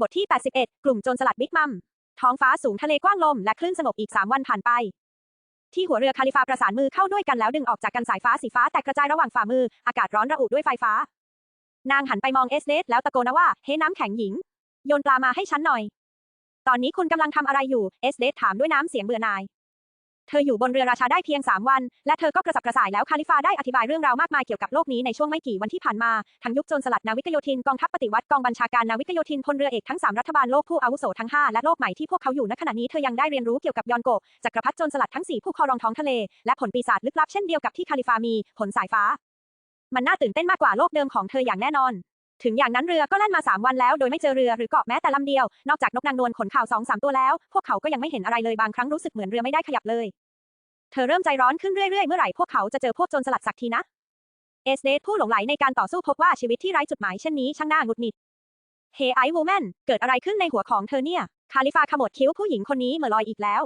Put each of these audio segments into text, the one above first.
บทที่ 81 กลุ่มโจรสลัดบิ๊กมัม ท้องฟ้าสูงทะเลกว้างลม และคลื่นสงบอีก 3 วันผ่านไป ที่หัวเรือคาลิฟาประสานมือเข้าด้วยกันแล้วดึงออกจากกันสายฟ้าสีฟ้าแตกกระจายระหว่างฝ่ามือ อากาศร้อนระอุด้วยไฟฟ้า นางหันไปมองเอสเดสแล้วตะโกนว่า เฮ้น้ำแข็งหญิง โยนปลามาให้ฉันหน่อย ตอนนี้คุณกำลังทำอะไรอยู่ เอสเดสถามด้วยน้ำเสียงเบื่อหน่าย เธออยู่บนเรือราชาได้เพียง 3 วัน และเธอก็กระสับกระส่ายแล้วคาลิฟาได้อธิบายเรื่องราวมากมายเกี่ยวกับโลกนี้ในช่วงไม่กี่วันที่ผ่านมา ทั้งยุคโจรสลัดนาวิกโยธินกองทัพปฏิวัติกองบัญชาการนาวิกโยธินพลเรือเอกทั้ง 3 รัฐบาลโลกผู้อาวุโสทั้ง 5 และโลกใหม่ที่พวกเขาอยู่ณขณะนี้เธอยังได้เรียนรู้เกี่ยวกับยอนโกะจักรพรรดิโจรสลัดทั้ง4ผู้ครองท้องทะเลและผลปีศาจลึกลับเช่นเดียวกับที่คาลิฟามีผลสายฟ้า มันน่าตื่นเต้นมากกว่าโลกเดิมของเธออย่างแน่นอน ถึงอย่างนั้นเรือก็แล่นมา 3 วันแล้วโดยไม่เจอเรือหรือเกาะแม้แต่ลำเดียว นอกจากนกนางนวลขนข่าวสองสามตัวแล้ว พวกเขาก็ยังไม่เห็นอะไรเลยบางครั้งรู้สึกเหมือนเรือไม่ได้ขยับเลย เธอเริ่มใจร้อนขึ้นเรื่อยๆ เมื่อไหร่พวกเขาจะเจอพวกโจรสลัดสักทีนะ เอสเดสผู้หลงไหลในการต่อสู้พบว่าชีวิตที่ไร้จุดหมายเช่นนี้ช่างน่าหงุดหงิดเฮไอวูแมนเกิดอะไรขึ้นในหัวของเธอเนี่ย คาลิฟาขมวดคิ้วผู้หญิงคนนี้เหม่อลอยอีกแล้ว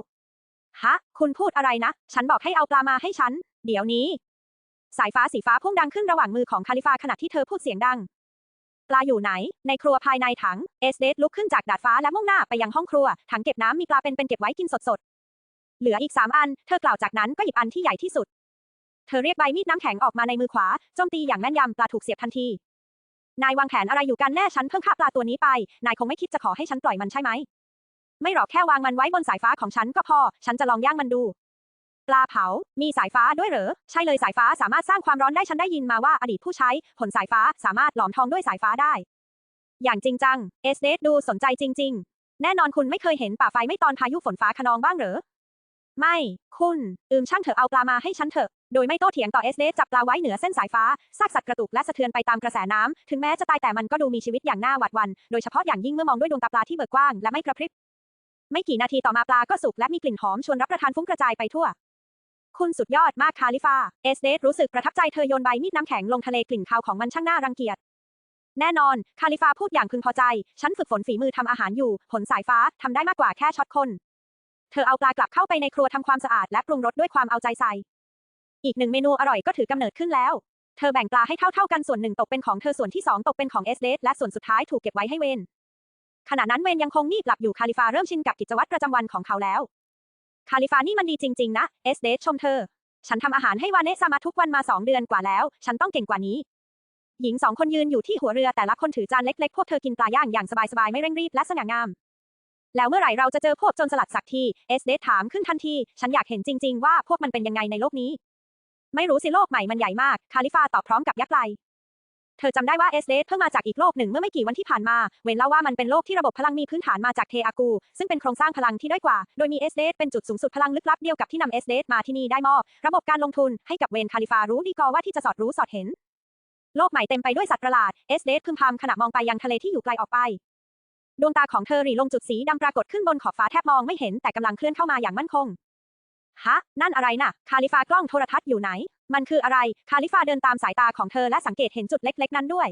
ฮะ คุณพูดอะไรนะ ฉันบอกให้เอาปลามาให้ฉัน เดี๋ยวนี้ สายฟ้าสีฟ้าพุ่งดังขึ้นระหว่างมือของคาลิฟาขณะที่เธอพูดเสียงดัง ปลาอยู่ไหน ในครัวภายในถัง เอสเดสลุกขึ้นจากดาดฟ้าและมุ่งหน้าไปยังห้องครัว ถังเก็บน้ำมีปลาเป็นๆเก็บไว้กินสดๆ เหลืออีกสามอัน เธอกล่าวจากนั้นก็หยิบอันที่ใหญ่ที่สุด เธอเรียกใบมีดน้ำแข็งออกมาในมือขวา โจมตีอย่างแม่นยำปลาถูกเสียบทันที นายวางแผนอะไรอยู่กันแน่ฉันเพิ่งฆ่าปลาตัวนี้ไป นายคงไม่คิดจะขอให้ฉันปล่อยมันใช่ไหม ไม่หรอกแค่วางมันไว้บนสายฟ้าของฉันก็พอ ฉันจะลองย่างมันดู ปลาเผา มีสายฟ้าด้วยเหรอ ใช่เลยสายฟ้าสามารถสร้างความร้อนได้ฉันได้ยินมาว่าอดีตผู้ใช้ผลสายฟ้าสามารถหลอมทองด้วยสายฟ้าได้ อย่างจริงจัง เอสเดดูสนใจจริง ๆ แน่นอนคุณไม่เคยเห็นป่าไฟไม่ตอนพายุฝนฟ้าขนองบ้างเหรอ ไม่ คุณอืมช่างเถอะเอาปลามาให้ฉันเถอะ โดยไม่โต้เถียงต่อเอสเดจับปลาไว้เหนือเส้นสายฟ้าซากสัตว์กระตุกและสะเทือนไปตามกระแสน้ำถึงแม้จะตายแต่มันก็ดูมีชีวิตอย่างน่าหวาดหวั่นโดยเฉพาะอย่างยิ่งเมื่อมองด้วยดวงตาปลาที่เบิกกว้างและไม่กระพริบไม่กี่นาทีต่อมาปลาก็สุกและมีกลิ่นหอมชวนรับประทานฟุ้งกระจายไปทั่ว คุณสุดยอดมากคาลิฟา เอสเดสรู้สึกประทับใจเธอโยนใบมีดน้ำแข็งลงทะเลกลิ่นคาวของมันช่างน่ารังเกียจ แน่นอน คาลิฟาพูดอย่างพึงพอใจ ฉันฝึกฝนฝีมือทำอาหารอยู่ ผลสายฟ้าทำได้มากกว่าแค่ช็อตคน เธอเอาปลากลับเข้าไปในครัวทำความสะอาดและปรุงรสด้วยความเอาใจใส่ อีกหนึ่งเมนูอร่อยก็ถือกำเนิดขึ้นแล้ว เธอแบ่งปลาให้เท่าๆกันส่วนหนึ่งตกเป็นของเธอส่วนที่สองตกเป็นของเอสเดสและส่วนสุดท้ายถูกเก็บไว้ให้เวนขณะนั้นเวนยังคงงีบหลับอยู่คาลิฟาเริ่มชินกับกิจวัตรประจำวันของเขาแล้ว คาลิฟานี่มันดีจริง ๆ นะ เอสเดสชมเธอ ฉันทำอาหารให้วานเนซามาทุกวันมาสองเดือนกว่าแล้ว ฉันต้องเก่งกว่านี้ หญิงสองคนยืนอยู่ที่หัวเรือแต่ละคนถือจานเล็กๆ พวกเธอกินปลาย่างอย่างสบายๆ ไม่เร่งรีบและสง่างาม แล้วเมื่อไหร่เราจะเจอพวกโจรสลัดสักที เอสเดสถามขึ้นทันที ฉันอยากเห็นจริง ๆ ว่าพวกมันเป็นยังไงในโลกนี้ ไม่รู้สิโลกใหม่มันใหญ่มาก คาลิฟาตอบพร้อมกับยักไหล ธอจำได้ว่าเอสเดสเพิ่งมาจากอีกโลกหนึ่งเมื่อไม่กี่วันที่ผ่านมา เวนเล่าว่ามันเป็นโลกที่ระบบพลังมีพื้นฐานมาจากเทอากู ซึ่งเป็นโครงสร้างพลังที่ด้อยกว่า โดยมีเอสเดสเป็นจุดสูงสุดพลังลึกลับเดียวกับที่นำเอสเดสมาที่นี่ได้มอบ ระบบการลงทุนให้กับเวนคาลิฟารู้ดีกอว่าที่จะสอดรู้สอดเห็น โลกใหม่เต็มไปด้วยสัตว์ประหลาดเอสเดสพึมพำขณะมองไปยังทะเลที่อยู่ไกลออกไป ดวงตาของเธอหรี่ลงจุดสีดำปรากฏขึ้นบนขอบฟ้าแทบมองไม่เห็นแต่กำลังเคลื่อนเข้ามาอย่างมั่นคง ฮะ นั่นอะไรน่ะ คาลิฟากล้องโทรทัศน์อยู่ไหน มันคืออะไร คาลิฟาเดินตามสายตาของเธอและสังเกตเห็นจุดเล็ก ๆ นั้นด้วย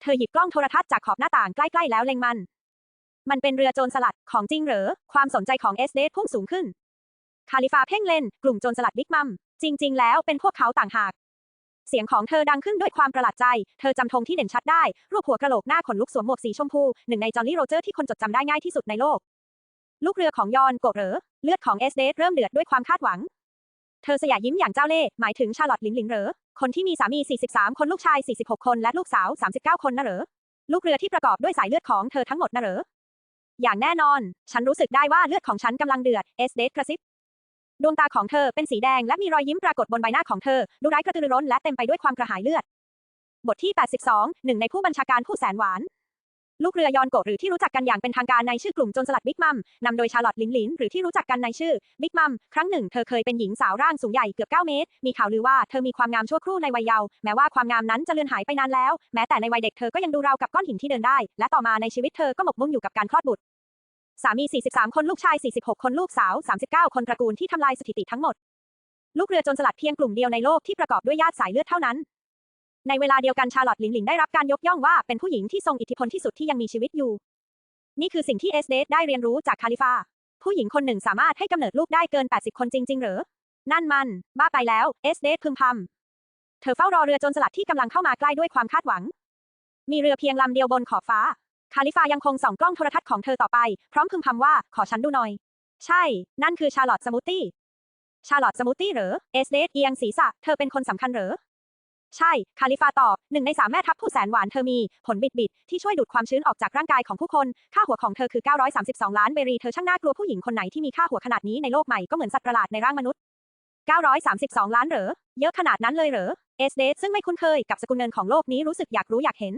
เธอหยิบกล้องโทรทัศน์จากขอบหน้าต่างใกล้ๆแล้วเล็งมัน มันเป็นเรือโจรสลัดของจริงเหรอ ความสนใจของเอสเดพุ่งสูงขึ้น คาลิฟาเพ่งเล็งกลุ่มโจรสลัดบิ๊กมัม จริง ๆ แล้วเป็นพวกเขาต่างหาก เสียงของเธอดังขึ้นด้วยความประหลาดใจ เธอจำธงที่เด่นชัดได้ รูปหัวกระโหลกหน้าขนลุกสวมหมวกสีชมพู หนึ่งในจอห์นนี่โรเจอร์ที่คนจดจำได้ง่ายที่สุดในโลก ลูกเรือของยอนโกะเหรอเลือดของเอสเดสเริ่มเดือดด้วยความคาดหวัง เธอสยะยิ้มอย่างเจ้าเล่ห์หมายถึงชาร์ลอตลินหลิงเหรอ คนที่มีสามี 43 คนลูกชาย 46 คนและลูกสาว 39 คนนะเหรอ ลูกเรือที่ประกอบด้วยสายเลือดของเธอทั้งหมดนะเหรอ อย่างแน่นอน ฉันรู้สึกได้ว่าเลือดของฉันกำลังเดือด เอสเดสกระซิบ ดวงตาของเธอเป็นสีแดงและมีรอยยิ้มปรากฏบนใบหน้าของเธอ ดูไร้กระตือรือร้นและเต็มไปด้วยความกระหายเลือด บทที่ 82 หนึ่งในผู้บัญชาการผู้แสนหวาน ลูกเรือยอนโกะหรือที่รู้จักกันอย่างเป็นทางการในชื่อกลุ่มโจรสลัดบิ๊กมัมนำโดยชาร์ลอตลินหลินหรือที่รู้จักกันในชื่อบิ๊กมัมครั้งหนึ่งเธอเคยเป็นหญิงสาวร่างสูงใหญ่เกือบ 9 เมตร มีข่าวลือว่าเธอมีความงามชั่วครู่ในวัยเยาว์แม้ว่าความงามนั้นจะเลือนหายไปนานแล้ว แม้แต่ในวัยเด็กเธอก็ยังดูราวกับก้อนหินที่เดินได้ และต่อมาในชีวิตเธอก็หมกมุ่นอยู่กับการคลอดบุตรสามี 43 คนลูกชาย 46 คนลูกสาว 39 คนตระกูลที่ทำลายสถิติทั้งหมดลูกเรือโจรสลัดเพียงกลุ่มเดียวในโลกที่ประกอบด้วยญาติสายเลือดเท่านั้น ในเวลาเดียวกันชาลอตลินหลิงได้รับการยกย่องว่าเป็นผู้หญิงที่ทรงอิทธิพลที่สุดที่ยังมีชีวิตอยู่ นี่คือสิ่งที่เอสเดสได้เรียนรู้จากคาลิฟา ผู้หญิงคนหนึ่งสามารถให้กำเนิดลูกได้เกิน 80 คนจริง ๆ หรือ นั่นมัน บ้าไปแล้ว เอสเดสพึมพำ เธอเฝ้ารอเรือโจรสลัดที่กำลังเข้ามาใกล้ด้วยความคาดหวัง มีเรือเพียงลำเดียวบนขอบฟ้า คาลิฟายังคงส่องกล้องโทรทัศน์ของเธอต่อไป พร้อมพึมพำว่าขอฉันดูหน่อย ใช่ นั่นคือชาลอตสมูทตี้ชาลอตสมูทตี้หรือเอสเดสเอียงศีรษะ เธอเป็นคนสำคัญหรอ ใช่ คาลิฟาตอบหนึ่งในสามแม่ทัพผู้แสนหวานเธอมี ผลบิดบิดที่ช่วยดูดความชื้นออกจากร่างกายของผู้คน ค่าหัวของเธอคือ 932 ล้านเบรี เธอช่างน่ากลัวผู้หญิงคนไหนที่มีค่าหัวขนาดนี้ในโลกใหม่ก็เหมือนสัตว์ประหลาดในร่างมนุษย์ 932 ล้านเหรอ เยอะขนาดนั้นเลยเหรอ เอสเดสซึ่งไม่คุ้นเคยกับสกุลเงินของโลกนี้รู้สึกอยากรู้อยากเห็น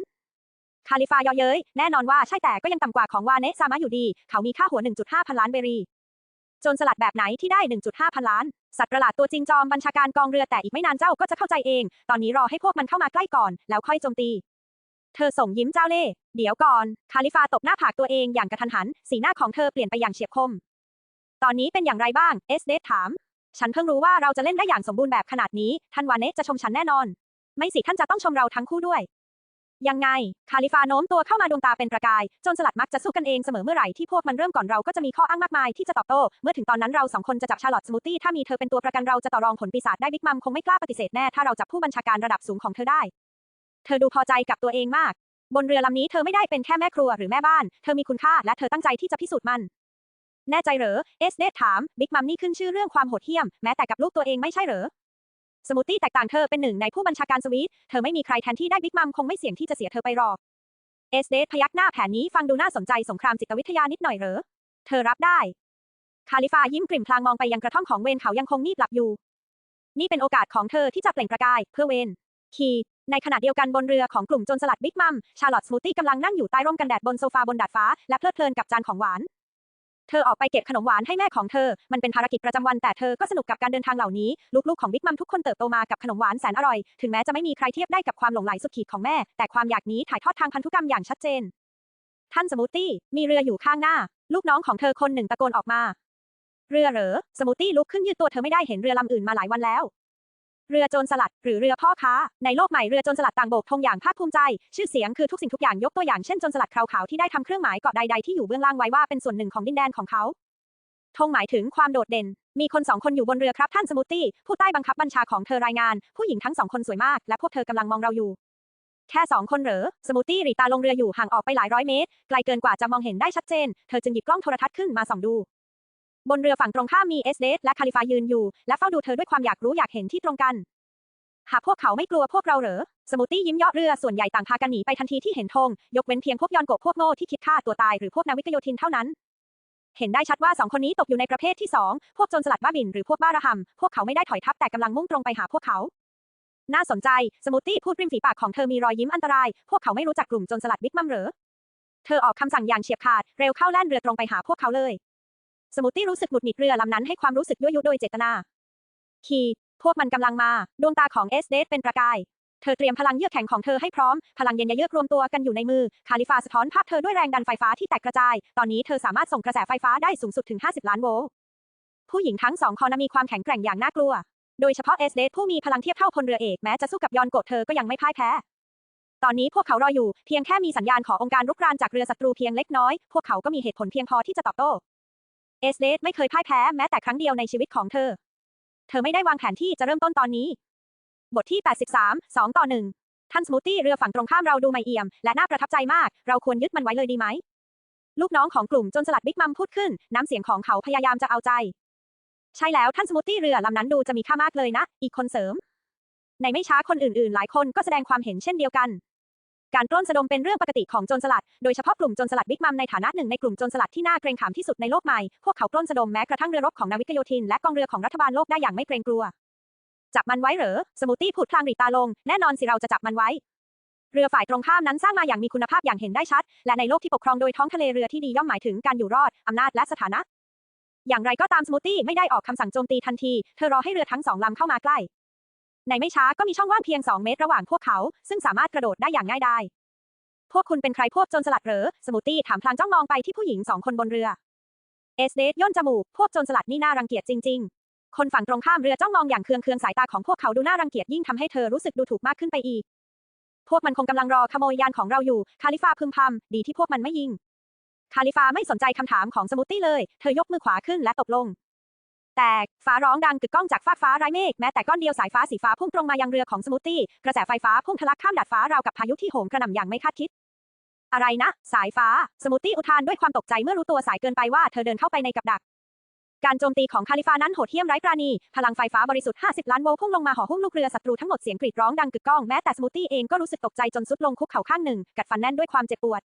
คาลิฟายอเย้ย แน่นอนว่าใช่แต่ก็ยังต่ำกว่าของวาเนซามะอยู่ดี เขามีค่าหัว 1.5 พันล้านเบรี จนสลัดแบบไหนที่ได้ 1.5 พันล้าน สัตว์ประหลาดตัวจริงจอมบัญชาการกองเรือแต่อีกไม่นานเจ้าก็จะเข้าใจเอง ตอนนี้รอให้พวกมันเข้ามาใกล้ก่อน แล้วค่อยโจมตี เธอส่งยิ้มเจ้าเล่ห์เดี๋ยวก่อน คาลิฟาตบหน้าผากตัวเองอย่างกระทันหัน สีหน้าของเธอเปลี่ยนไปอย่างเฉียบคม ตอนนี้เป็นอย่างไรบ้าง เอสเดสถาม ฉันเพิ่งรู้ว่าเราจะเล่นได้อย่างสมบูรณ์แบบขนาดนี้ ท่านวานเนะจะชมฉันแน่นอน ไม่สิท่านจะต้องชมเราทั้งคู่ด้วย ยังไง คาลิฟาโน้มตัวเข้ามาดวงตาเป็นประกาย จนสลัดมักจะสู้กันเองเสมอเมื่อไหร่ที่พวกมันเริ่มก่อนเราก็จะมีข้ออ้างมากมายที่จะตอบโต้ เมื่อถึงตอนนั้นเราสองคนจะจับชาร์ลอตสมูทตี้ถ้ามีเธอเป็นตัวประกันเราจะต่อรองผลปีศาจได้บิ๊กมัมคงไม่กล้าปฏิเสธแน่ถ้าเราจับผู้บัญชาการระดับสูงของเธอได้ เธอดูพอใจกับตัวเองมาก บนเรือลำนี้เธอไม่ได้เป็นแค่แม่ครัวหรือแม่บ้าน เธอมีคุณค่าและเธอตั้งใจที่จะพิสูจน์มันแน่ใจเหรอ เอสเดถาม บิ๊กมัมนี่ขึ้นชื่อเรื่องความโหดเหี้ยม แม้แต่กับลูกตัวเองไม่ใช่เหรอ สมูทตี้แตกต่างเธอเป็นหนึ่งในผู้บัญชาการสวีท เธอไม่มีใครแทนที่ได้บิ๊กมัมคงไม่เสี่ยงที่จะเสียเธอไปหรอก เอสเดพยักหน้าแผนนี้ฟังดูน่าสนใจสงครามจิตวิทยานิดหน่อยเหรอ เธอรับได้ คาลิฟายิ้มกลิ่มพลางมองไปยังกระท่อมของเวนเขายังคงงีบหลับอยู่ นี่เป็นโอกาสของเธอที่จะเปล่งประกาย เพื่อเวน คีในขณะเดียวกันบนเรือของกลุ่มโจรสลัดบิ๊กมัม ชาร์ลอตสมูทตี้กำลังนั่งอยู่ใต้ร่มกันแดดบนโซฟาบนดาดฟ้าและเพลิดเพลินกับจานของหวาน เธอออกไปเก็บขนมหวานให้แม่ของเธอ มันเป็นภารกิจประจำวันแต่เธอก็สนุกกับการเดินทางเหล่านี้ ลูกๆของบิ๊กมัมทุกคนเติบโตมากับขนมหวานแสนอร่อย ถึงแม้จะไม่มีใครเทียบได้กับความหลงไหลสุดขีดของแม่ แต่ความอยากนี้ถ่ายทอดทางพันธุกรรมอย่างชัดเจน ท่านสมูทตี้ มีเรืออยู่ข้างหน้า ลูกน้องของเธอคนหนึ่งตะโกนออกมา เรือเหรอ สมูทตี้ลุกขึ้นยืดตัวเธอไม่ได้เห็นเรือลำอื่นมาหลายวันแล้ว เรือโจรสลัด หรือเรือพ่อค้า ในโลกใหม่เรือโจรสลัดต่างโบกธงอย่างภาคภูมิใจ ชื่อเสียงคือทุกสิ่งทุกอย่างยกตัวอย่างเช่นโจรสลัดคราวขาวที่ได้ทำเครื่องหมายเกาะใดๆที่อยู่เบื้องล่างไว้ว่าเป็นส่วนหนึ่งของดินแดนของเขาธงหมายถึงความโดดเด่น มีคนสองคนอยู่บนเรือครับท่านสมูทตี้ ผู้ใต้บังคับบัญชาของเธอรายงาน ผู้หญิงทั้งสองคนสวยมาก และพวกเธอกำลังมองเราอยู่ แค่สองคนเหรอ สมูทตี้หรีตาลงเรืออยู่ห่างออกไปหลายร้อยเมตร ไกลเกินกว่าจะมองเห็นได้ชัดเจน เธอจึงหยิบกล้องโทรทัศน์ขึ้นมาส่องดู บนเรือฝั่งตรงข้ามมีเอสเดสและคาลิฟายืนอยู่ และเฝ้าดูเธอด้วยความอยากรู้อยากเห็นที่ตรงกัน หากพวกเขาไม่กลัวพวกเราเหรอ สมูทตี้ยิ้มเยาะเรือส่วนใหญ่ต่างพากันหนีไปทันทีที่เห็นธงยกเว้นเพียงพวกยอนโกะพวกโง่ที่คิดฆ่าตัวตายหรือพวกนาวิกโยธินเท่านั้น เห็นได้ชัดว่าสองคนนี้ตกอยู่ในประเภทที่สองพวกโจรสลัดบ้าบินหรือพวกบ้าระหำพวกเขาไม่ได้ถอยทับแต่กำลังมุ่งตรงไปหาพวกเขาน่าสนใจ สมูทตี้พูดริมฝีปากของเธอมีรอยยิ้มอันตราย พวกเขาไม่รู้จักกลุ่มโจรสลัดบิ๊กมัมเหรอ เธอออกคำสั่งอย่างเฉียบขาด เร็วเข้าแล่นเรือตรงไปหาพวกเขาเลย สมูทตี้รู้สึกหงุดหงิดเรือลำนั้นให้ความรู้สึกยั่วยุโดยเจตนา คีพวกมันกำลังมา ดวงตาของเอสเดสเป็นประกาย เธอเตรียมพลังเยือกแข็งของเธอให้พร้อม พลังเย็นยเยือกรวมตัวกันอยู่ในมือ คาลิฟาสะท้อนภาพเธอด้วยแรงดันไฟฟ้าที่แตกกระจาย ตอนนี้เธอสามารถส่งกระแสไฟฟ้าได้สูงสุดถึง 50 ล้านโวลต์ ผู้หญิงทั้งสองคนมีความแข็งแกร่งอย่างน่ากลัว โดยเฉพาะเอสเดสผู้มีพลังเทียบเท่าพลเรือเอกแม้จะสู้กับยอนโกะเธอก็ยังไม่พ่ายแพ้ ตอนนี้พวกเขารออยู่ เพียงแค่มีสัญญาณขององค์การรุกรานจากเรือศัตรูเพียงเล็กน้อย พวกเขาก็มีเหตุผลเพียงพอที่จะตอบโต้ เอสเดสไม่เคยพ่ายแพ้แม้แต่ครั้งเดียวในชีวิตของเธอ เธอไม่ได้วางแผนที่จะเริ่มต้นตอนนี้ บทที่ 83 2 ต่อ 1 ท่านสมูทตี้เรือฝั่งตรงข้ามเราดูไม่เอี่ยม และน่าประทับใจมาก เราควรยึดมันไว้เลยดีไหม ลูกน้องของกลุ่มจนสลัดบิ๊กมัมพูดขึ้น น้ำเสียงของเขาพยายามจะเอาใจ ใช่แล้วท่านสมูทตี้เรือลำนั้นดูจะมีค่ามากเลยนะ อีกคนเสริม ในไม่ช้าคนอื่นๆ หลายคนก็แสดงความเห็นเช่นเดียวกัน การปล้นสะดมเป็นเรื่องปกติของโจรสลัด โดยเฉพาะกลุ่มโจรสลัดบิ๊กมัมในฐานะหนึ่งในกลุ่มโจรสลัดที่น่าเกรงขามที่สุดในโลกใหม่ พวกเขาปล้นสะดมแม้กระทั่งเรือรบของนาวิกโยธินและกองเรือของรัฐบาลโลกได้อย่างไม่เกรงกลัว จับมันไว้เหรอ สมูทตี้พูดพลางหรีตาลง แน่นอนสิเราจะจับมันไว้ เรือฝ่ายตรงข้ามนั้นสร้างมาอย่างมีคุณภาพอย่างเห็นได้ชัด และในโลกที่ปกครองโดยท้องทะเลเรือที่ดีย่อมหมายถึงการอยู่รอด อำนาจและสถานะ อย่างไรก็ตามสมูทตี้ไม่ได้ออกคำสั่งโจมตีทันที เธอรอให้เรือทั้งสองลำเข้ามาใกล้ ในไม่ช้าก็มีช่องว่างเพียง 2 เมตรระหว่างพวกเขา ซึ่งสามารถกระโดดได้อย่างง่ายดายพวกคุณเป็นใครพวกโจรสลัดเหรอ สมูตี้ถามพลางจ้องมองไปที่ผู้หญิงสองคนบนเรือ เอสเดสย่นจมูก พวกโจรสลัดนี่น่ารังเกียจจริง ๆ คนฝั่งตรงข้ามเรือจ้องมองอย่างเคืองเคืองสายตาของพวกเขาดูน่ารังเกียจยิ่งทำให้เธอรู้สึกดูถูกมากขึ้นไปอีก พวกมันคงกำลังรอขโมยยานของเราอยู่ คาลิฟาพึมพำดีที่พวกมันไม่ยิง คาลิฟาไม่สนใจคำถามของสมูตี้เลย เธอยกมือขวาขึ้นและตกลง แต่ฟ้าร้องดังกึกก้องจากฟากฟ้าไร้เมฆแม้แต่ก้อนเดียวสายฟ้าสีฟ้าพุ่งตรงมายังเรือของสมูทตี้กระแสไฟฟ้าพุ่งทะลักข้ามดาดฟ้าราวกับพายุที่โหมกระหน่ำอย่างไม่คาดคิด อะไรนะ สายฟ้า สมูทตี้อุทานด้วยความตกใจเมื่อรู้ตัวสายเกินไปว่าเธอเดินเข้าไปในกับดัก การโจมตีของคาลิฟานั้นโหดเหี้ยมไร้ปราณี พลังไฟฟ้าบริสุทธิ์ 50 ล้านโวลต์พุ่งลงมาห่อหุ้มลูกเรือศัตรูทั้งหมดเสียงกรีดร้องดังกึกก้องแม้แต่สมูทตี้เองก็รู้สึกตกใจจนสุดลงคุกเข่าข้างหนึ่งกัดฟันแน่นด้วยความเจ็บปวด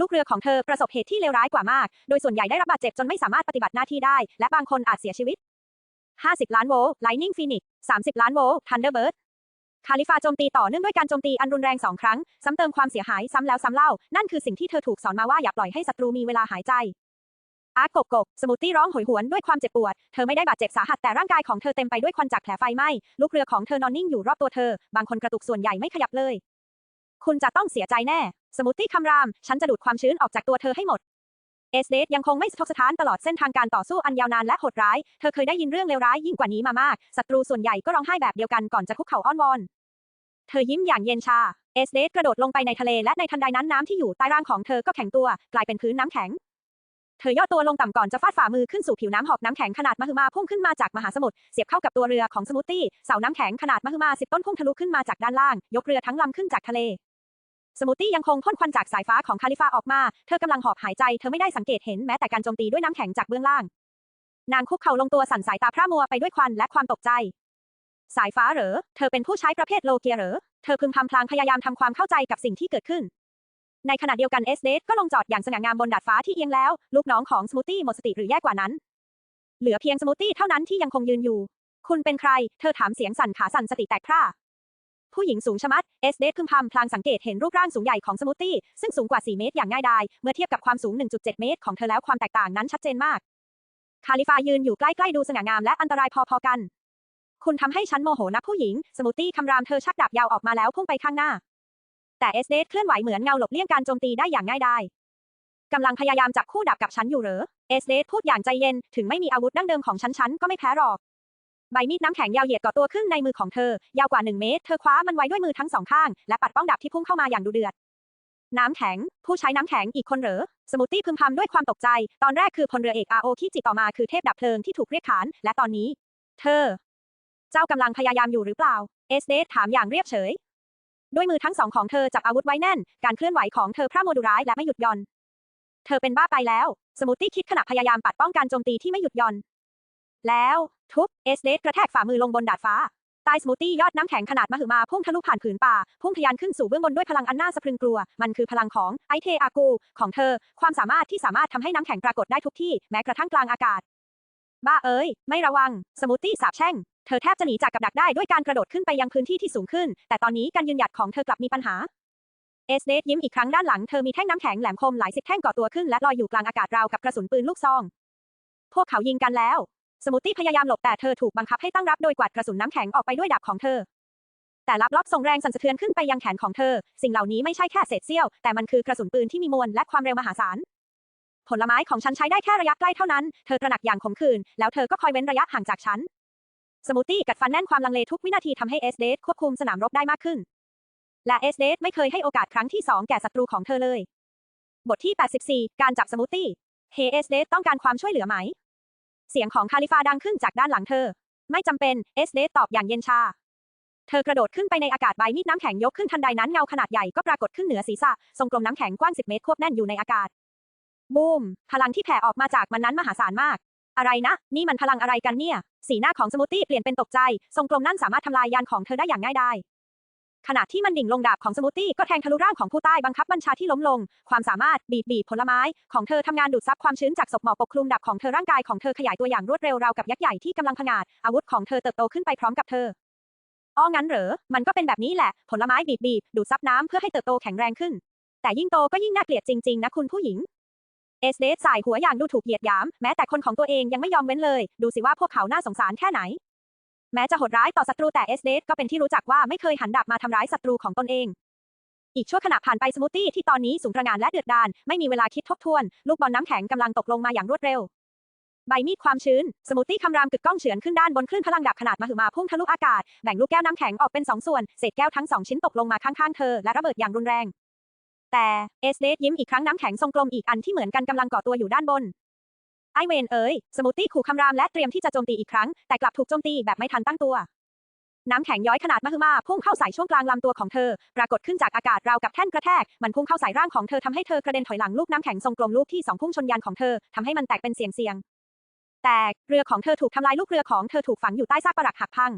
ลูกเรือของเธอประสบเหตุที่เลวร้ายกว่ามาก โดยส่วนใหญ่ได้รับบาดเจ็บจนไม่สามารถปฏิบัติหน้าที่ได้ และบางคนอาจเสียชีวิต 50 ล้านโวลต์ Lightning Phoenix 30 ล้านโวลต์ Thunderbird คาลิฟาโจมตีต่อเนื่องด้วยการโจมตีอันรุนแรงสองครั้ง ซ้ำเติมความเสียหายซ้ำแล้วซ้ำเล่า นั่นคือสิ่งที่เธอถูกสอนมาว่าอย่าปล่อยให้ศัตรูมีเวลาหายใจ อาร์กกกกสมูทตี้ร้องโหยหวนด้วยความเจ็บปวด เธอไม่ได้บาดเจ็บสาหัสแต่ร่างกายของเธอเต็มไปด้วยควันจากแผลไฟไหม้ ลูกเรือของเธอนอนนิ่งอยู่รอบตัวเธอ บางคนกระตุกส่วนใหญ่ไม่ขยับเลย คุณจะต้องเสียใจแน่ สมูทตี้คำราม ฉันจะดูดความชื้นออกจากตัวเธอให้หมด เอสเดสยังคงไม่สะทกสถานตลอดเส้นทางการต่อสู้อันยาวนานและโหดร้าย เธอเคยได้ยินเรื่องเลวร้ายยิ่งกว่านี้มามาก ศัตรูส่วนใหญ่ก็ร้องไห้แบบเดียวกันก่อนจะคุกเข่าอ้อนวอน เธอยิ้มอย่างเย็นชา เอสเดสกระโดดลงไปในทะเลและในทันใดนั้นน้ำที่อยู่ใต้ร่างของเธอก็แข็งตัว กลายเป็นพื้นน้ำแข็งเธอย่อตัวลงต่ำก่อนจะฟาดฝ่ามือขึ้นสู่ผิวน้ำหอกน้ำแข็งขนาดมหึมาพุ่งขึ้นมาจากมหาสมุทรเสียบเข้ากับตัวเรือของสมูทตี้เสาน้ำแข็งขนาดมหึมาสิบต้นพุ่งทะลุขึ้นมาจากด้านล่าง ยกเรือทั้งลำขึ้นจากทะเล สมูทตี้ยังคงพ่นควันจากสายฟ้าของคาลิฟาออกมา เธอกำลังหอบหายใจ เธอไม่ได้สังเกตเห็นแม้แต่การโจมตีด้วยน้ำแข็งจากเบื้องล่าง นางคุกเข่าลงตัวสั่นสายตาพร่ามัวไปด้วยควันและความตกใจ สายฟ้าเหรอ เธอเป็นผู้ใช้ประเภทโลเกียเหรอ เธอพึมพำพลางพยายามทำความเข้าใจกับสิ่งที่เกิดขึ้น ในขณะเดียวกันเอสเดสก็ลงจอดอย่างสง่างามบนดาดฟ้าที่เอียงแล้ว ลูกน้องของสมูทตี้หมดสติหรือแย่กว่านั้น เหลือเพียงสมูทตี้เท่านั้นที่ยังคงยืนอยู่ คุณเป็นใคร เธอถามเสียงสั่นขาสั่นสติแตกพร่า ผู้หญิงสูงชะมัด เอสเดสพึมพำพลางสังเกตเห็นรูปร่างสูงใหญ่ของสมูทตี้ ซึ่งสูงกว่า 4 เมตรอย่างง่ายดาย เมื่อเทียบกับความสูง 1.7 เมตรของเธอแล้วความแตกต่างนั้นชัดเจนมาก คาลิฟายืนอยู่ใกล้ๆดูสง่างามและอันตรายพอๆกัน คุณทำให้ฉันโมโหนะผู้หญิง สมูทตี้คำรามเธอชักดาบยาวออกมาแล้วพุ่งไปข้างหน้า แต่เอสเดสเคลื่อนไหวเหมือนเงาหลบเลี่ยงการโจมตีได้อย่างง่ายดายกำลังพยายามจับคู่ดาบกับฉันอยู่เหรอ เอสเดสพูดอย่างใจเย็น ถึงไม่มีอาวุธดั้งเดิมของฉันฉันก็ไม่แพ้หรอก ใบมีดน้ำแข็งยาวเหยียดก่อตัวขึ้นในมือของเธอ ยาวกว่าหนึ่งเมตร เธอคว้ามันไว้ด้วยมือทั้งสองข้าง และปัดป้องดาบที่พุ่งเข้ามาอย่างดุเดือด น้ำแข็ง ผู้ใช้น้ำแข็งอีกคนเหรอ สมูทตี้พึมพำด้วยความตกใจ ตอนแรกคือพลเรือเอกอาโอคิจิต่อมาคือเทพดับเพลิงที่ถูกเรียกขาน และตอนนี้ เธอ เจ้ากำลังพยายามอยู่หรือเปล่า เอสเดสถามอย่างเรียบเฉย ด้วยมือทั้งสองของเธอจับอาวุธไว้แน่น การเคลื่อนไหวของเธอพร่าโมดุร้ายและไม่หยุดหย่อน เธอเป็นบ้าไปแล้ว สมูทตี้คิดขณะพยายามปัดป้องการโจมตีที่ไม่หยุดหย่อน แล้วทุบเอสเดสกระแทกฝ่ามือลงบนดาดฟ้าใต้สมูทตี้ยอดน้ำแข็งขนาดมหึมาพุ่งทะลุผ่านผืนป่า พุ่งทะยานขึ้นสู่เบื้องบนด้วยพลังอันน่าสะพรึงกลัว มันคือพลังของไอเทอากู ของเธอ ความสามารถที่สามารถทำให้น้ำแข็งปรากฏได้ทุกที่ แม้กระทั่งกลางอากาศ บ้าเอ้ย ไม่ระวัง สมูทตี้สาบแช่ง เธอแทบจะหนีจากกับดักได้ด้วยการกระโดดขึ้นไปยังพื้นที่ที่สูงขึ้น แต่ตอนนี้การยืนหยัดของเธอกลับมีปัญหาเอสเดสยิ้มอีกครั้งด้านหลังเธอมีแท่งน้ำแข็งแหลมคมหลายสิบแท่งก่อตัวขึ้นและลอยอยู่กลางอากาศราวกับกระสุนปืนลูกซอง พวกเขายิงกันแล้ว สมูทตี้พยายามหลบแต่เธอถูกบังคับให้ตั้งรับโดยกวาดกระสุนน้ำแข็งออกไปด้วยดาบของเธอ แต่ลับลอบส่งแรงสั่นสะเทือนขึ้นไปยังแขนของเธอ สิ่งเหล่านี้ไม่ใช่แค่เศษเสี้ยว แต่มันคือกระสุนปืนที่มีมวลและความเร็วมหาศาล ผลไม้ของฉันใช้ได้แค่ระยะใกล้เท่านั้น เธอตระหนักอย่างขมขื่นแล้วเธอก็คอยเว้นระยะห่างจากฉัน สมูทตี้กัดฟันแน่นความลังเลทุกวินาทีทำให้เอสเดสควบคุมสนามรบได้มากขึ้น และเอสเดสไม่เคยให้โอกาสครั้งที่2แก่ศัตรูของเธอเลย บทที่ 84 การจับสมูทตี้ เฮเอสเดสต้องการความช่วยเหลือไหม เสียงของคาลิฟาดังขึ้นจากด้านหลังเธอ ไม่จำเป็น เอสเดสตอบอย่างเย็นชา เธอกระโดดขึ้นไปในอากาศใบมีดน้ำแข็งยกขึ้นทันใดนั้นเงาขนาดใหญ่ก็ปรากฏขึ้นเหนือศีรษะทรงกลมน้ำแข็งกว้าง10เมตรควบแน่นอยู่ในอากาศ บูม พลังที่แผ่ออกมาจากมันนั้นมหาศาลมาก อะไรนะ นี่มันพลังอะไรกันเนี่ย สีหน้าของสมูทตี้เปลี่ยนเป็นตกใจ ทรงกลมนั่นสามารถทำลายยานของเธอได้อย่างง่ายดาย ขณะที่มันดิ่งลงดาบของสมูทตี้ก็แทงทะลุร่างของผู้ใต้บังคับบัญชาที่ล้มลง ความสามารถบีบบีบผลไม้ ของเธอทำงานดูดซับความชื้นจากศพหมอกปกคลุมดาบของเธอร่างกายของเธอขยายตัวอย่างรวดเร็วราวกับยักษ์ใหญ่ที่กำลังผงาดอาวุธของเธอเติบโตขึ้นไปพร้อมกับเธออ้องั้นเหรอ มันก็เป็นแบบนี้แหละ ผลไม้บีบบีบดูดซับน้ำเพื่อให้เติบโตแข็งแรงขึ้น แต่ยิ่งโตก็ยิ่งน่าเกลียดจริงๆนะคุณผู้หญิงเอสเดสสายหัวอย่างดูถูกเหยียดหยาม แม้แต่คนของตัวเองยังไม่ยอมเว้นเลย ดูสิว่าพวกเขาน่าสงสารแค่ไหน แม้จะโหดร้ายต่อศัตรูแต่เอสเดสก็เป็นที่รู้จักว่าไม่เคยหันดาบมาทำร้ายศัตรูของตนเอง อีกชั่วขณะผ่านไปสมูทตี้ที่ตอนนี้สูงระหง่านและเดือดดาลไม่มีเวลาคิดทบทวน ลูกบอลน้ำแข็งกำลังตกลงมาอย่างรวดเร็ว ใบมีดความชื้น สมูทตี้คำรามกึกก้องเฉือนขึ้นด้านบนคลื่นพลังดาบขนาดมหึมาพุ่งทะลุอากาศแบ่งลูกแก้วน้ำแข็งออกเป็นสองส่วนเศษแก้วทั้งสองชิ้นตกลงมาข้างๆเธอและระเบิดอย่างรุนแรงแต่เอสเดสยิ้มอีกครั้งน้ำแข็งทรงกลมอีกอันที่เหมือนกันกำลังก่อตัวอยู่ด้านบน ไอเวนเอ๋ยสมูทตี้ขู่คำรามและเตรียมที่จะโจมตีอีกครั้ง แต่กลับถูกโจมตีแบบไม่ทันตั้งตัว น้ำแข็งย้อยขนาดมหึมาพุ่งเข้าใส่ช่วงกลางลำตัวของเธอ ปรากฏขึ้นจากอากาศราวกับแท่นกระแทก มันพุ่งเข้าใส่ร่างของเธอทำให้เธอกระเด็นถอยหลังลูกน้ำแข็งทรงกลมลูกที่สองพุ่งชนยานของเธอทำให้มันแตกเป็นเสียงเสียงแตกเรือของเธอถูกทำลายลูกเรือของเธอถูกฝังอยู่ใต้ซากปรักหักพัง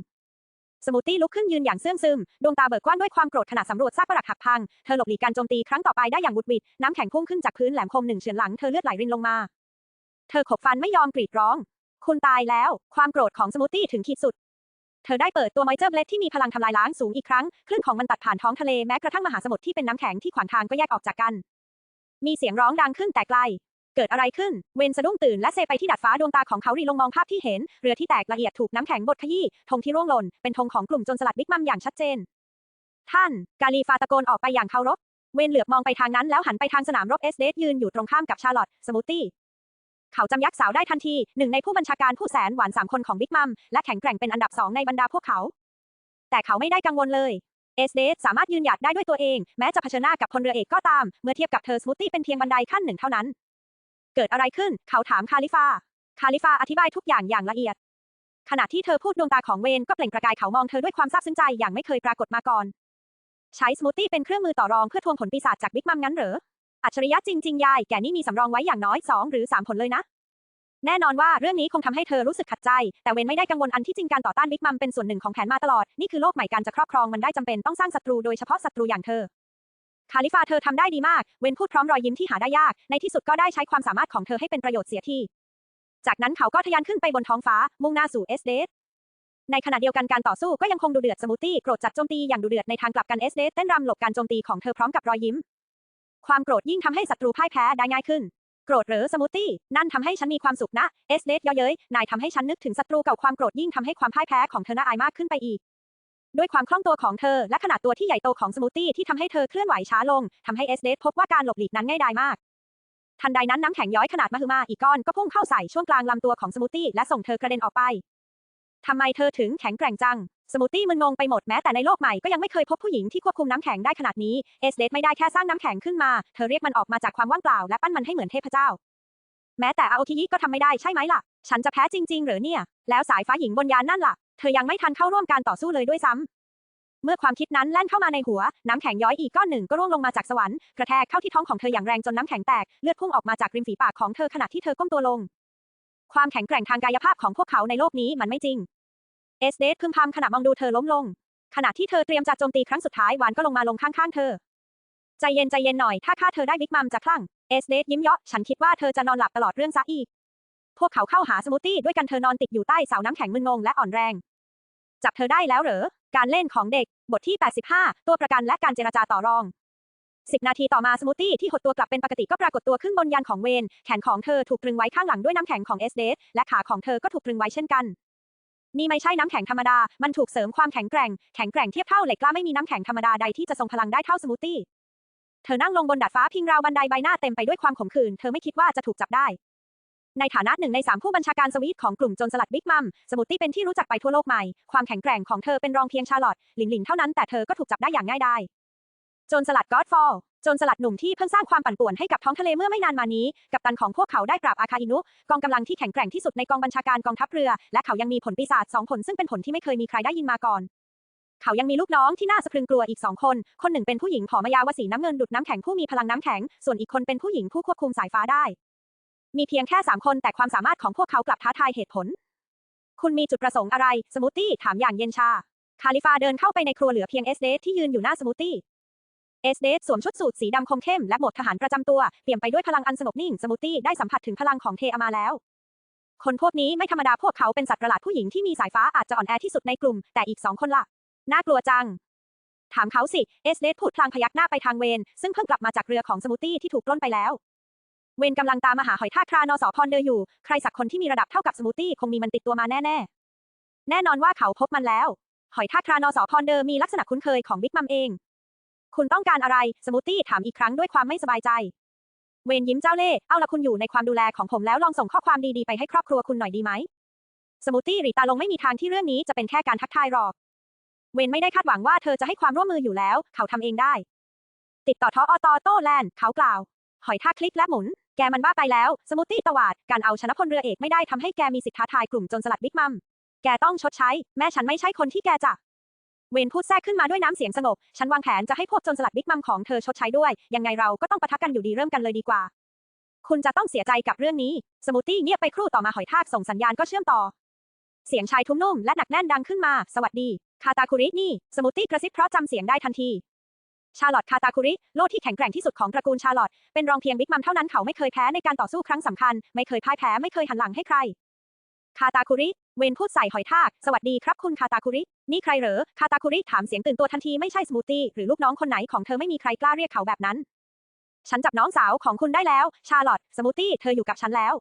สมูทตี้ลุกขึ้นยืนอย่างเสื่องซึม ดวงตาเบิกกว้างด้วยความโกรธขณะสำรวจซากปรักหักพัง เธอหลบหลีกการโจมตีครั้งต่อไปได้อย่างบุดบิด น้ำแข็งพุ่งขึ้นจากพื้นแหลมคมหนึ่งเฉือนหลัง เธอเลือดไหลรินลงมา เธอขบฟันไม่ยอมกรีดร้อง คุณตายแล้ว ความโกรธของสมูทตี้ถึงขีดสุด เธอได้เปิดตัวไมเจอร์เบลดที่มีพลังทำลายล้างสูงอีกครั้ง คลื่นของมันตัดผ่านท้องทะเลแม้กระทั่งมหาสมุทรที่เป็นน้ำแข็งที่ขวางทางก็แยกออกจากกัน มีเสียงร้องดังขึ้นแต่ไกล เกิดอะไรขึ้น เวนสะดุ้งตื่นและเซไปที่ดาดฟ้าดวงตาของเขารีลงมองภาพที่เห็น เรือที่แตกละเอียดถูกน้ำแข็งบดขยี้ ธงที่ร่วงหล่น เป็นธงของกลุ่มจรสลัดบิ๊กมัมอย่างชัดเจน ท่าน กาลีฟาตะโกนออกไปอย่างเคารพ เวนเหลือบมองไปทางนั้นแล้วหันไปทางสนามรบเอสเดสยืนอยู่ตรงข้ามกับชาร์ลอตสมูตี้ เขาจำยักษ์สาวได้ทันที หนึ่งในผู้บัญชาการผู้แสนหวานสามคนของบิ๊กมัม และแข็งแกร่งเป็นอันดับสองในบรรดาพวกเขา แต่เขาไม่ได้กังวลเลย เอสเดสสามารถยืนหยัดได้ด้วยตัวเอง แม้จะเผชิญหน้ากับพลเรือเอกก็ตาม เมื่อเทียบกับเธอสมูทตี้เป็นเพียงบันไดขั้นหนึ่งเท่านั้น เกิดอะไรขึ้น เขาถามคาลิฟา คาลิฟาอธิบายทุกอย่างอย่างละเอียด ขณะที่เธอพูดดวงตาของเวนก็เปล่งประกายเขามองเธอด้วยความซาบซึ้งใจอย่างไม่เคยปรากฏมาก่อน ใช้สมูทตี้เป็นเครื่องมือต่อรองเพื่อทวงผลปีศาจจากบิ๊กมัมงั้นเหรอ อัจฉริยะจริง ๆ ยาย แกนี่มีสำรองไว้อย่างน้อยสองหรือสามผลเลยนะ แน่นอนว่าเรื่องนี้คงทำให้เธอรู้สึกขัดใจ แต่เวนไม่ได้กังวลอันที่จริงการต่อต้านบิ๊กมัมเป็นส่วนหนึ่งของแผนมาตลอด นี่คือโลกใหม่การจะครอบครองมันได้จำเป็นต้องสร้างศัตรูโดยเฉพาะศัตรูอย่างเธอ คาลิฟาเธอทำได้ดีมาก เวนพูดพร้อมรอยยิ้มที่หาได้ยาก ในที่สุดก็ได้ใช้ความสามารถของเธอให้เป็นประโยชน์เสียทีจากนั้นเขาก็ทะยานขึ้นไปบนท้องฟ้า มุ่งหน้าสู่เอสเดสในขณะเดียวกันการต่อสู้ก็ยังคงดูเดือดสมูทตี้โกรธจัดโจมตีอย่างดุเดือดในทางกลับกันเอสเดสเต้นรำหลบการโจมตีของเธอพร้อมกับรอยยิ้ม ความโกรธยิ่งทำให้ศัตรูพ่ายแพ้ได้ง่ายขึ้น โกรธหรือสมูทตี้ นั่นทำให้ฉันมีความสุขนะเอสเดสเยาะเย้ยนายทำให้ฉันนึกถึงศัตรูเก่าความโกรธยิ่งทำให้ความพ่ายแพ้ของเธอน่าอายมากขึ้นไปอีก ด้วยความคล่องตัวของเธอและขนาดตัวที่ใหญ่โตของสมูทตี้ที่ทำให้เธอเคลื่อนไหวช้าลงทำให้เอสเดสพบว่าการหลบหลีกนั้นง่ายดายมากทันใดนั้นน้ำแข็งย้อยขนาดมหึมาอีกก้อนก็พุ่งเข้าใส่ช่วงกลางลำตัวของสมูทตี้และส่งเธอกระเด็นออกไปทำไมเธอถึงแข็งแกร่งจัง สมูทตี้มึนงงไปหมดแม้แต่ในโลกใหม่ก็ยังไม่เคยพบผู้หญิงที่ควบคุมน้ำแข็งได้ขนาดนี้ เอสเดสไม่ได้แค่สร้างน้ำแข็งขึ้นมา เธอเรียกมันออกมาจากความว่างเปล่าและปั้นมันให้เหมือนเทพเจ้า แม้แต่อาโอคิยิก็ทำไม่ได้ใช่ไหมล่ะ ฉันจะแพ้จริง ๆ หรือเนี่ย แล้วสายฟ้าหญิงบนยานนั่นล่ะ เธอยังไม่ทันเข้าร่วมการต่อสู้เลยด้วยซ้ำ เมื่อความคิดนั้นแล่นเข้ามาในหัว น้ำแข็งย้อยอีกก้อนหนึ่งก็ร่วงลงมาจากสวรรค์กระแทกเข้าที่ท้องของเธออย่างแรงจนน้ำแข็งแตกเลือดพุ่งออกมาจากริมฝีปากของเธอขณะที่เธอก้มตัวลง ความแข็งแกร่งทางกายภาพของพวกเขาในโลกนี้มันไม่จริง เอสเดสพึมพำขณะมองดูเธอล้มลง ขณะที่เธอเตรียมจะโจมตีครั้งสุดท้ายหวานก็ลงมาลงข้างๆเธอ ใจเย็นใจเย็นหน่อย ถ้าฆ่าเธอได้บิ๊กมัมจะคลั่ง เอสเดสยิ้มเยาะฉันคิดว่าเธอจะนอนหลับตลอดเรื่องซะอีก พวกเขาเข้าหาสมูทตี้ด้วยกันเธอนอนติดอยู่ใต้เสาน้ำแข็งมึนงงและอ่อนแรง จับเธอได้แล้วเหรอ การเล่นของเด็ก บทที่ 85 ตัวประกันและการเจรจาต่อรอง10นาทีต่อมาสมูทตี้ที่หดตัวกลับเป็นปกติก็ปรากฏตัวขึ้นบนยานของเวน แขนของเธอถูกตรึงไว้ข้างหลังด้วยน้ำแข็งของเอสเดสและขาของเธอก็ถูกตรึงไว้เช่นกัน นี่ไม่ใช่น้ำแข็งธรรมดา มันถูกเสริมความแข็งแกร่ง แข็งแกร่งเทียบเท่าเหล็กกล้าไม่มีน้ำแข็งธรรมดาใดที่จะทรงพลังได้เท่าสมูทตี้ เธอนั่งลงบนดาดฟ้าพิงราวบันไดใบหน้าเต็มไปด้วยความขมขื่น เธอไม่คิดว่าจะถูกจับได้ ในฐานะหนึ่งในสามผู้บัญชาการสวีทของกลุ่มโจรสลัดบิ๊กมัม สมูทตี้เป็นที่รู้จักไปทั่วโลกใหม่ ความแข็งแกร่งของเธอเป็นรองเพียงชาร์ลอตหลิงหลิงเท่านั้นแต่เธอก็ถูกจับได้อย่างง่ายดาย จรสลัดก็อดฟอลโจรสลัดหนุ่มที่เพิ่งสร้างความปั่นป่วนให้กับท้องทะเลเมื่อไม่นานมานี้ กัปตันของพวกเขาได้ปราบอาคาอินุ กองกำลังที่แข็งแกร่งที่สุดในกองบัญชาการกองทัพเรือ และเขายังมีผลปีศาจสองผลซึ่งเป็นผลที่ไม่เคยมีใครได้ยินมาก่อน เขายังมีลูกน้องที่น่าสะพรึงกลัวอีกสองคน คนหนึ่งเป็นผู้หญิงผอมยาวสีน้ำเงินดุดน้ำแข็งผู้มีพลังน้ำแข็ง ส่วนอีกคนเป็นผู้หญิงผู้ควบคุมสายฟ้าได้ มีเพียงแค่สามคนแต่ความสามารถของพวกเขากลับท้าทายเหตุผล คุณมีจุดประสงค์อะไร สมูทตี้ถามอย่างเย็นชา คาลิฟาเดินเข้าไปในครัวเหลือเพียงเอสเดสที่ยืนอยู่หน้าสมูทตี้ เอสเดสสวมชุดสูทสีดำคมเข้มและหมวกทหารประจำตัว เปลี่ยมไปด้วยพลังอันสงบนิ่ง สมูทตี้ได้สัมผัสถึงพลังของเทอามาแล้ว คนพวกนี้ไม่ธรรมดาพวกเขาเป็นสัตว์ประหลาดผู้หญิงที่มีสายฟ้าอาจจะอ่อนแอที่สุดในกลุ่ม แต่อีกสองคนล่ะ น่ากลัวจัง ถามเขาสิ เอสเดสพูดพลางพยักหน้าไปทางเวนซึ่งเพิ่งกลับมาจากเรือของสมูทตี้ที่ถูกปล้นไปแล้ว เวนกำลังตามมาหาหอยทากครานอสอพรเดออยู่ ใครสักคนที่มีระดับเท่ากับสมูทตี้คงมีมันติดตัวมาแน่ๆแน่นอนว่าเขาพบมันแล้ว หอยทากครานอสอพรเดอมีลักษณะคุ้นเคยของบิ๊กมัมเอง คุณต้องการอะไร สมูทตี้ถามอีกครั้งด้วยความไม่สบายใจ เวนยิ้มเจ้าเล่ห์เอาละคุณอยู่ในความดูแลของผมแล้วลองส่งข้อความดีๆไปให้ครอบครัวคุณหน่อยดีไหม สมูทตี้หรีตาลงไม่มีทางที่เรื่องนี้จะเป็นแค่การทักทายหรอก เวนไม่ได้คาดหวังว่าเธอจะให้ความร่วมมืออยู่แล้ว เขาทำเองได้ ติดต่อทออตโต้แลนด์เขากล่าว หอยทากคลิกและหมุน แกมันบ้าไปแล้ว สมูทตี้ตวาด การเอาชนะพลเรือเอกไม่ได้ทำให้แกมีสิทธิ์ท้าทายกลุ่มจรสลัดบิ๊กมัม แกต้องชดใช้ แม่ฉันไม่ใช่คนที่แกจะ เวนพูดแทรกขึ้นมาด้วยน้ำเสียงสงบ ฉันวางแผนจะให้พวกจรสลัดบิ๊กมัมของเธอชดใช้ด้วย ยังไงเราก็ต้องปะทะกันอยู่ดีเริ่มกันเลยดีกว่า คุณจะต้องเสียใจกับเรื่องนี้ สมูทตี้เงียบไปครู่ต่อมาหอยทากส่งสัญญาณก็เชื่อมต่อ เสียงชายทุ้มนุ่มและหนักแน่นดังขึ้นมา สวัสดี คาตาคุรินี่ สมูทตี้กระซิบเพราะจำเสียงได้ทันที ชาลอตคาตาคุริ โลดที่แข็งแกร่งที่สุดของตระกูลชาลอต เป็นรองเพียงบิ๊กมัมเท่านั้นเขาไม่เคยแพ้ในการต่อสู้ครั้งสำคัญ ไม่เคยพ่ายแพ้ ไม่เคยหันหลังให้ใคร คาตาคุริ เวนพูดใส่หอยทาก สวัสดีครับคุณคาตาคุริ นี่ใครเหรอ คาตาคุริถามเสียงตื่นตัวทันทีไม่ใช่สมูทตี้หรือลูกน้องคนไหนของเธอไม่มีใครกล้าเรียกเขาแบบนั้น ฉันจับน้องสาวของคุณได้แล้ว ชาลอตสมูทตี้เธออยู่กับฉันแล้ว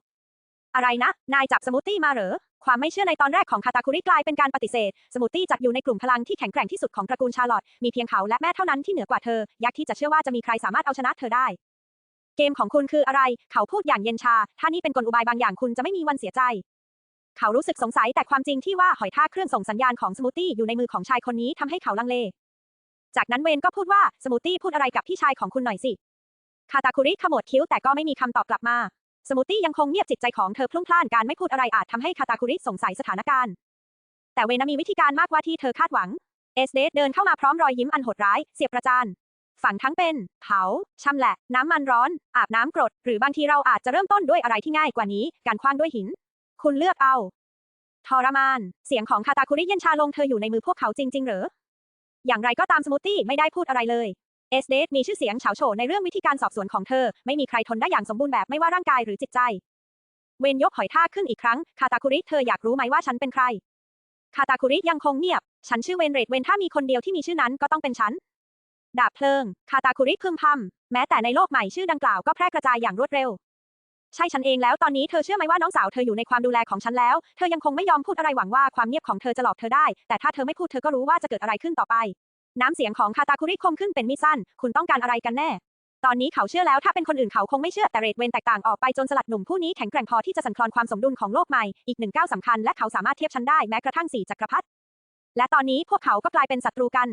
อะไรนะ นายจับสมูทตี้มาเหรอ ความไม่เชื่อในตอนแรกของคาตาคุริกลายเป็นการปฏิเสธ สมูทตี้จัดอยู่ในกลุ่มพลังที่แข็งแกร่งที่สุดของตระกูลชาลอต มีเพียงเขาและแม่เท่านั้นที่เหนือกว่าเธอ ยักษ์ที่จะเชื่อว่าจะมีใครสามารถเอาชนะเธอได้เกมของคุณคืออะไร เขาพูดอย่างเย็นชา ถ้านี่เป็นกลอุบายบางอย่างคุณจะไม่มีวันเสียใจ เขารู้สึกสงสัยแต่ความจริงที่ว่าหอยท่าเครื่องส่งสัญญาณของสมูทตี้อยู่ในมือของชายคนนี้ทำให้เขาลังเล จากนั้นเวนก็พูดว่าสมูทตี้พูดอะไรกับพี่ชายของคุณหน่อยสิ คาตาคุริขมวดคิ้วแต่ก็ไม่มีคำตอบกลับมา สมูทตี้ยังคงเงียบจิตใจของเธอพลุ่งพล่านการไม่พูดอะไรอาจทำให้คาตาคุริสงสัยสถานการณ์ แต่เวนมีวิธีการมากกว่าที่เธอคาดหวัง เอสเดสเดินเข้ามาพร้อมรอยยิ้มอันโหดร้าย เสียบประจานฝังทั้งเป็น เผาชำแหละ น้ำมันร้อน อาบน้ำกรด หรือบางทีเราอาจจะเริ่มต้นด้วยอะไรที่ง่ายกว่านี้ การคว้างด้วยหิน คุณเลือกเอา ทรมาน เสียงของคาตาคุริเย็นชาลงเธออยู่ในมือพวกเขาจริง ๆ เหรอ อย่างไรก็ตามสมูทตี้ไม่ได้พูดอะไรเลย เอสเดสมีชื่อเสียงเฉาโฉในเรื่องวิธีการสอบสวนของเธอ ไม่มีใครทนได้อย่างสมบูรณ์แบบไม่ว่าร่างกายหรือจิตใจ เวนยกหอยทากขึ้นอีกครั้ง คาตาคุริเธออยากรู้ไหมว่าฉันเป็นใคร คาตาคุริยังคงเงียบ ฉันชื่อเวนเรดเวนถ้ามีคนเดียวที่มีชื่อนั้นก็ต้องเป็นฉัน ดาบเพลิง คาตาคุริพึมพำแม้แต่ในโลกใหม่ชื่อดังกล่าวก็แพร่กระจายอย่างรวดเร็ว ใช่ฉันเองแล้วตอนนี้เธอเชื่อไหมว่าน้องสาวเธออยู่ในความดูแลของฉันแล้ว เธอยังคงไม่ยอมพูดอะไรหวังว่าความเงียบของเธอจะหลอกเธอได้ แต่ถ้าเธอไม่พูดเธอก็รู้ว่าจะเกิดอะไรขึ้นต่อไป น้ำเสียงของคาตาคุริคมขึ้นเป็นมีดสั้น คุณต้องการอะไรกันแน่ ตอนนี้เขาเชื่อแล้วถ้าเป็นคนอื่นเขาคงไม่เชื่อแต่เรดเวนแตกต่างออกไปจนสลัดหนุ่มผู้นี้แข็งแกร่งพอที่จะสั่นคลอนความสมดุลของโลกใหม่อีกหนึ่งก้าวสำคัญและเขาสามารถเทียบฉันได้แม้กระทั่งสี่จักรพรรดิและตอนนี้พวกเขาก็กลายเป็นศัตรูกัน